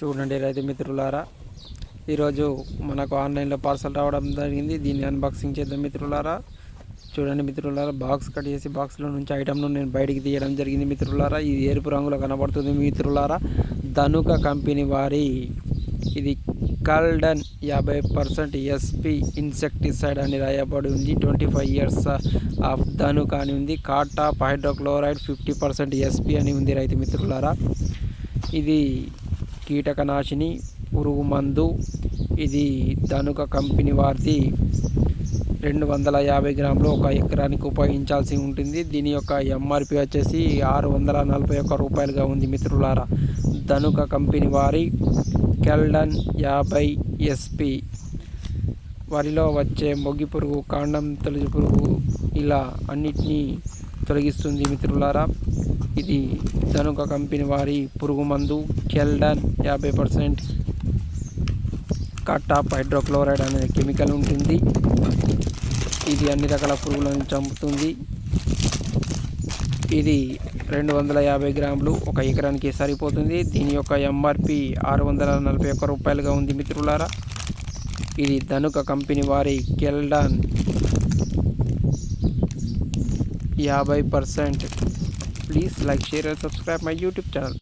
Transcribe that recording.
చూడండి రైతు మిత్రులారా ఈరోజు మనకు ఆన్లైన్లో పార్సల్ రావడం జరిగింది. దీన్ని అన్బాక్సింగ్ చేద్దాం మిత్రులారా. చూడండి మిత్రులారా బాక్స్ కట్ చేసి బాక్స్లో నుంచి ఐటమ్ను నేను బయటికి తీయడం జరిగింది మిత్రులారా. ఇది ఎరుపు రంగులో కనబడుతుంది మిత్రులారా. ధనుక కంపెనీ వారి ఇది కల్డన్ యాభై పర్సెంట్ ఎస్పి ఇన్సెక్టిసైడ్ అని రాయబడి ఉంది. Twenty five years of Dhanuka అని ఉంది. Cartap hydrochloride fifty percent SP అని ఉంది రైతు మిత్రులారా. ఇది కీటకనాశిని పురుగు మందు ఇది ధనుక కంపెనీ వారిది. రెండు వందల యాభై గ్రాములు ఒక ఎకరానికి ఉపయోగించాల్సి ఉంటుంది. దీని యొక్క ఎంఆర్పి వచ్చేసి ఆరు వందల నలభై ఒక్క రూపాయలుగా ఉంది మిత్రులారా. ధనుక కంపెనీ వారి కెల్డన్ యాభై ఎస్పి వరిలో వచ్చే మొగ్గి పురుగు కాండం తొలగి పురుగు ఇలా అన్నిటినీ తొలగిస్తుంది మిత్రులారా. ఇది ధనుక కంపెనీ వారి పురుగుమందు కెల్డన్ యాభై పర్సెంట్ కట్టాప్ హైడ్రోక్లోరైడ్ అనే కెమికల్ ఉంటుంది. ఇది అన్ని రకాల పురుగులను చంపుతుంది. ఇది రెండు వందల యాభై గ్రాములు ఒక ఎకరానికి సరిపోతుంది. దీని యొక్క ఎంఆర్పి ఆరు వందల నలభై ఒక్క రూపాయలుగా ఉంది మిత్రులారా. ఇది ధనుక కంపెనీ వారి కెల్డాన్ యాభై percent please like share and subscribe my youtube channel.